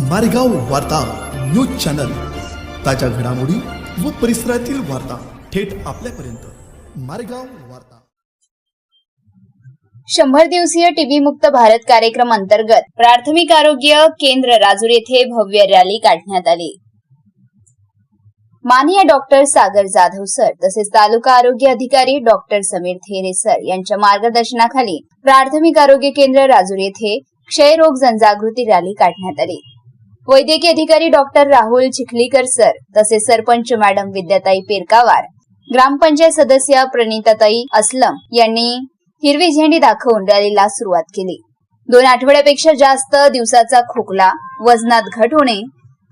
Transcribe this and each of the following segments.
मारेगाव वार्ता news channel. ताज्या घडामोडी व परिसरातील वार्ता थेट आपल्यापर्यंत. मारेगाव वार्ता. शंभर दिवसीय टीबी मुक्त भारत कार्यक्रम अंतर्गत प्राथमिक आरोग्य केंद्र राजूर येथे भव्य रॅली काढण्यात आली. माननीय डॉक्टर सागर जाधव सर तसेच तालुका आरोग्य अधिकारी डॉक्टर समीर थेरे सर यांच्या मार्गदर्शनाखाली प्राथमिक आरोग्य केंद्र राजूर येथे क्षयरोग जनजागृती रॅली काढण्यात आली. वैद्यकीय अधिकारी डॉक्टर राहुल चिखलीकर सर तसेच सरपंच मॅडम विद्याताई पेरकावार ग्रामपंचायत सदस्य प्रणिताताई असलम यांनी हिरवी झेंडी दाखवून रॅलीला सुरुवात केली. दोन आठवड्यापेक्षा जास्त दिवसाचा खोकला वजनात घट होणे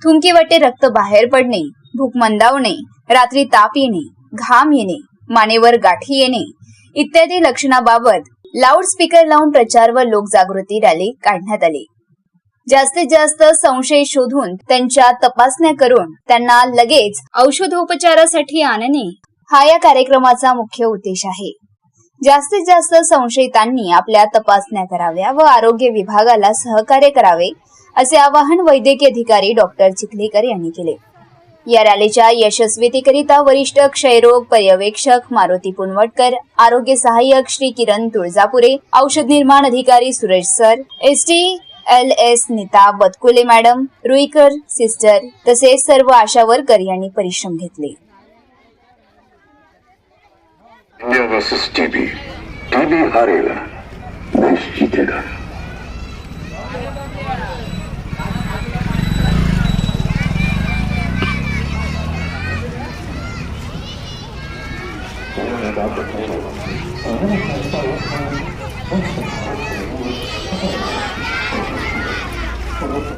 थुंकीवटे रक्त बाहेर पडणे भूक मंदावणे रात्री ताप येणे घाम येणे मानेवर गाठी येणे इत्यादी लक्षणाबाबत लाऊडस्पीकर लावून प्रचार व लोकजागृती रॅली काढण्यात आली. जास्तीत जास्त संशय शोधून त्यांच्या तपासण्या करून त्यांना लगेच औषधोपचारासाठी आणणे हा या कार्यक्रमाचा मुख्य उद्देश आहे. जास्तीत जास्त संशयितांनी आपल्या तपासण्या कराव्या व आरोग्य विभागाला सहकार्य करावे असे आवाहन वैद्यकीय अधिकारी डॉक्टर चिखलीकर यांनी केले. या रॅलीच्या यशस्वीतेकरिता वरिष्ठ क्षयरोग पर्यवेक्षक मारुती पुनवटकर आरोग्य सहाय्यक श्री किरण तुळजापुरे औषध निर्माण अधिकारी Suresh sir S T L S Nita Badkule madam Ruikar sister तसेच सर्व आशा वर्कर यांनी परिश्रम घेतले.